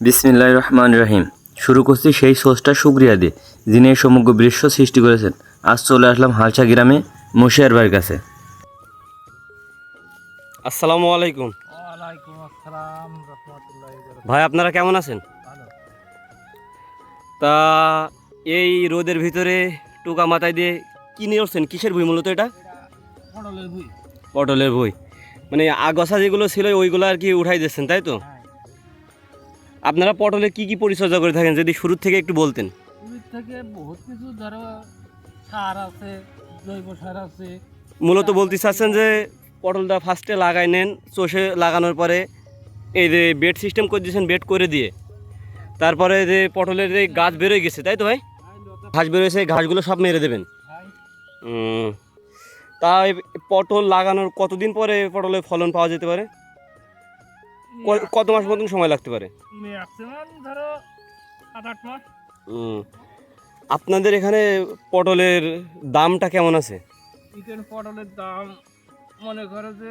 বিসমিল্লাহ রহমান রহিম। শুরু করছি সেই সোর্সটা সুক্রিয়া দিয়ে যিনি এই সমগ্র বিশ্ব সৃষ্টি করেছেন। আজ চলে আসলাম হালসা গ্রামে মশিয়ার বাড়ির কাছে। আসসালামু আলাইকুম। ওয়ালাইকুম আসসালাম রহমতুল্লাহ ভাই আপনারা কেমন আছেন? তা এই রোদের ভিতরে টুকা মাথায় দিয়ে কি নিয়ে উঠছেন কিসের বই মূলত এটা? পটলের বুই পটলের বই মানে আগসা যেগুলো ছিল ওইগুলো আর কি উঠাই দিচ্ছেন তাই তো? হ্যাঁ। আপনারা পটলে কি কি পরিচর্যা করে থাকেন? যদি শুরুর থেকে একটু বলতেন। থেকে বহুত কিছু ধরো সার আছে জৈব সার আছে। মূলত বলতে চাচ্ছেন যে পটলটা ফার্স্টে লাগাই নেন চষে লাগানোর পরে এই যে বেড সিস্টেম করে দিয়েছেন বেড করে দিয়ে। তারপরে যে পটলের যে গাছ বেরোয় গেছে তাই তো ভাই? ঘাস বেরোয়েছে ঘাসগুলো সব মেরে দেবেন। তা পটল লাগানোর কতদিন পরে পটলের ফলন পাওয়া যেতে পারে? কত মাস মতন সময় লাগতে পারে? ধরো আট মাস। আপনাদের এখানে পটলের দামটা কেমন আছে? পটলের দাম মনে করো যে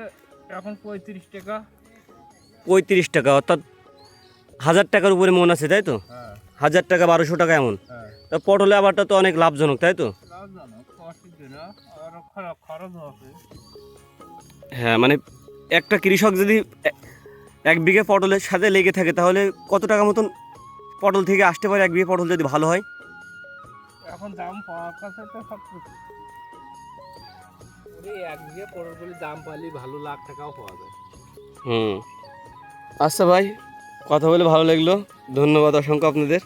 এখন পঁয়ত্রিশ টাকা। পঁয়ত্রিশ টাকা অর্থাৎ হাজার টাকার উপরে মন আছে তাই তো? হ্যাঁ। হাজার টাকা বারোশো টাকা এমন। হ্যাঁ। তা পটলে আবারটা তো অনেক লাভজনক তাই তো? হ্যাঁ মানে একটা কৃষক যদি এক বিঘে পটলের সাথে লেগে থাকে তাহলে কত টাকা মতন পটল থেকে আসতে পারে এক বিঘে পটল যদি ভালো হয়? এখন দাম পাওয়ার কাছে তো সব এক বিঘে পটলগুলি দাম পালি ভালো লাখ টাকাও পাওয়া যায়। হুম। আচ্ছা ভাই কথা বলে ভালো লাগল। ধন্যবাদ অসংখ্য আপনাদের।